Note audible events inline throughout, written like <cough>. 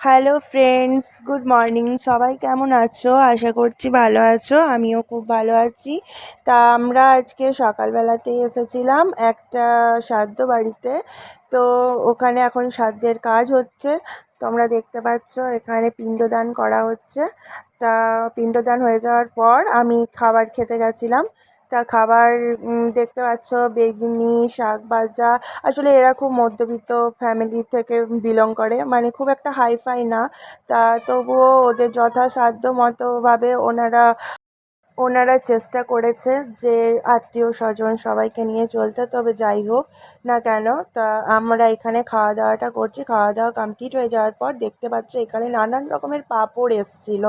Hello friends good morning সবাই কেমন আছো? আশা করছি ভালো আছো। আমিও খুব ভালো আছি। তা আমরা আজকে সকালবেলাতেই এসেছিলাম একটা শ্রাদ্ধ বাড়িতে। তো ওখানে এখন শ্রাদ্ধের কাজ হচ্ছে। তোমরা দেখতে পাচ্ছ, এখানে পিণ্ডদান করা হচ্ছে। তা পিণ্ডদান হয়ে যাওয়ার পর আমি খাবার খেতে গেছিলাম। তা খাবার দেখতে পাচ্ছ, বেগুনি, শাক ভাজা। আসলে এরা খুব মধ্যবিত্ত ফ্যামিলি থেকে বিলং করে। মানে খুব একটা হাইফাই না। তা তবুও ওদের যথাসাধ্য মতোভাবে ওনারা ওনারা চেষ্টা করেছে যে আত্মীয় স্বজন সবাইকে নিয়ে চলতে, তবে যাই হোক না কেন, তা আমরা এখানে খাওয়া দাওয়াটা করছি। খাওয়া দাওয়া কমপ্লিট হয়ে যাওয়ার পর দেখতে পাচ্ছ এখানে নানান রকমের পাঁপড় এসছিল।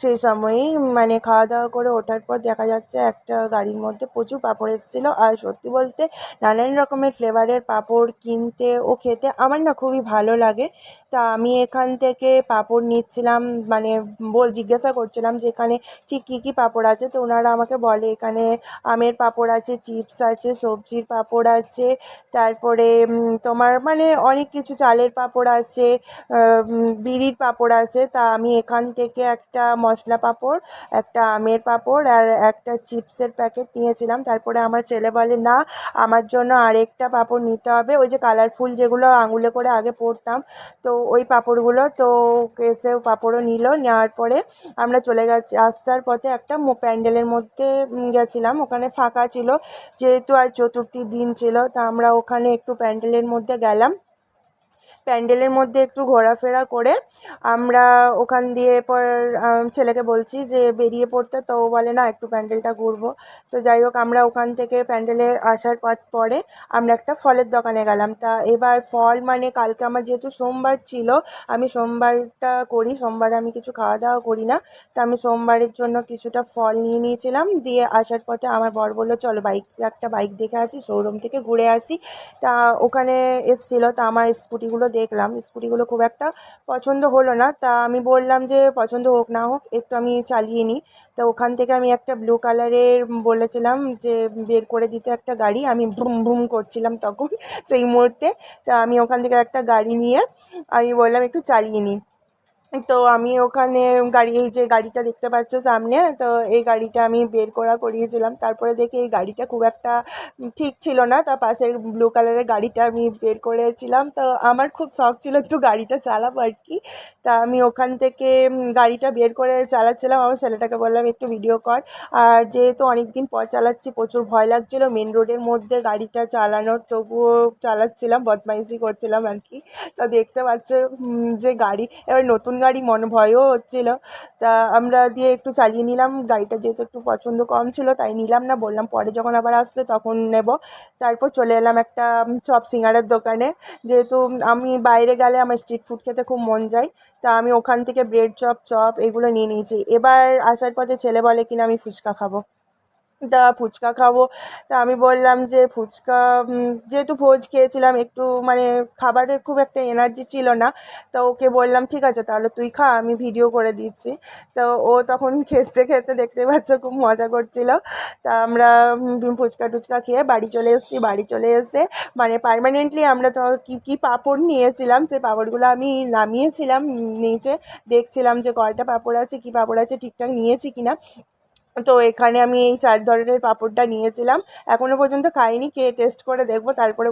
সেই সময়েই মানে খাওয়া দাওয়া করে ওঠার পর দেখা যাচ্ছে একটা গাড়ির মধ্যে প্রচুর পাঁপড় এসছিল। আর সত্যি বলতে নানান রকমের ফ্লেভারের পাঁপড় কিনতে ও খেতে আমার না খুবই ভালো লাগে। তা আমি এখান থেকে পাঁপড় নিচ্ছিলাম মানে বল জিজ্ঞাসা করছিলাম যে এখানে ঠিক কী কী পাঁপড় আছে তো ওনারা আমাকে বলে, এখানে আমের পাঁপড় আছে, চিপস আছে, সবজির পাঁপড় আছে, তারপরে তোমার মানে অনেক কিছু, চালের পাঁপড় আছে বিড়ির পাঁপড় আছে, তা আমি এখান থেকে একটা মশলা পাঁপড়, একটা আমের পাঁপড় আর একটা চিপসের প্যাকেট নিয়েছিলাম। তারপরে আমার ছেলে বলে, না, আমার জন্য আরেকটা পাঁপড় নিতে হবে। ওই যে কালারফুল যেগুলো আঙুলে করে আগে পরতাম, তো ওই পাঁপড়গুলো, তো এসে পাঁপড়ও নিল। নেওয়ার পরে আমরা চলে গেছি আসার পথে একটা প্যান্ডেলের মধ্যে গেছিলাম। ওখানে ফাঁকা ছিল, যেহেতু আজ চতুর্থী দিন ছিল, তা আমরা ওখানে একটু প্যান্ডেলের মধ্যে গেলাম। প্যান্ডেলের মধ্যে একটু ঘোরাফেরা করে আমরা ওখান দিয়ে পর ছেলেকে বলছি যে বেরিয়ে পড়তে, তো ও বলে, না, একটু প্যান্ডেলটা ঘুরবো। তো যাই হোক, আমরা ওখান থেকে প্যান্ডেলে আসার পর, পরে আমরা একটা ফলের দোকানে গেলাম। তা এবার ফল মানে কালকে আমার যেহেতু সোমবার ছিল, আমি সোমবারটা করি, সোমবারে আমি কিছু খাওয়া দাওয়া করি না। তা আমি সোমবারের জন্য কিছুটা ফল নিয়ে নিয়েছিলাম, দিয়ে আসার পথে আমার বর বলল, চলো বাইক, একটা বাইক দেখে আসি, শোরুম থেকে ঘুরে আসি। তা ওখানে এসছিলো, তা আমার স্কুটিগুলো দেখলাম স্কুটিগুলো খুব একটা পছন্দ হলো না। তা আমি বললাম যে পছন্দ হোক না হোক, একটু আমি চালিয়ে নিই। তা ওখান থেকে আমি একটা ব্লু কালারের বলেছিলাম যে বের করে দিতে একটা গাড়ি, আমি ভুম ভুম করছিলাম তখন সেই মুহূর্তে। তা আমি ওখান থেকে একটা গাড়ি নিয়ে আমি বললাম একটু চালিয়ে নিই। তো আমি ওখানে গাড়ি, এই যে গাড়িটা দেখতে পাচ্ছ সামনে, তো এই গাড়িটা আমি বের করা করিয়েছিলাম। তারপরে দেখি এই গাড়িটা খুব একটা ঠিক ছিল না তার পাশের ব্লু কালারের গাড়িটা আমি বের করেছিলাম। তো আমার খুব শখ ছিল একটু গাড়িটা চালাবো আর কি। তা আমি ওখান থেকে গাড়িটা বের করে চালাচ্ছিলাম। আমার ছেলেটাকে বললাম, একটু ভিডিও কর। আর যেহেতু অনেক দিন পর চালাচ্ছি, প্রচুর ভয় লাগছিল। মেন রোডের মধ্যে গাড়িটা চালানোর, তবুও চালাচ্ছিলাম, বদমাইশি করছিলাম আর কি। তা দেখতে পাচ্ছ যে গাড়ি, এবার নতুন গাড়ি মনে ভয়ও হচ্ছিল। তা আমরা দিয়ে একটু চালিয়ে নিলাম, গাড়িটা যেহেতু একটু পছন্দ কম ছিল তাই নিলাম না, বললাম পরে যখন আবার আসবে তখন নেব। তারপর চলে এলাম একটা চপ সিঙ্গারের দোকানে। যেহেতু আমি বাইরে গেলে আমার স্ট্রিট ফুড খেতে খুব মন যায়, তা আমি ওখান থেকে ব্রেড চপ চপ এগুলো নিয়ে নিয়েছি। এবার আসার পথে ছেলে বলে কিনা আমি ফুচকা খাব। তা ফুচকা খাব। তা আমি বললাম যে, ফুচকা যেহেতু ভোজ খেয়েছিলাম, একটু মানে খাবারের খুব একটা এনার্জি ছিল না। তো ওকে বললাম, ঠিক আছে, তাহলে তুই খা, আমি ভিডিও করে দিচ্ছি। তো ও তখন <laughs> খেতে খেতে দেখতে পাচ্ছ খুব মজা করছিল। তা আমরা ফুচকা টুচকা খেয়ে বাড়ি চলে এসেছি, বাড়ি চলে এসে মানে পারমানেন্টলি আমরা তো কী কী পাঁপড় নিয়েছিলাম সেই পাঁপড়গুলো আমি নামিয়েছিলাম নিচে। দেখছিলাম যে কয়টা পাঁপড় আছে, কী পাঁপড় আছে, ঠিকঠাক নিয়েছি কি না তো এখানে আমি এই চার ধরনের পাঁপড়টা নিয়েছিলাম। এখনও পর্যন্ত খাইনি, খেয়ে টেস্ট করে দেখব, তারপরে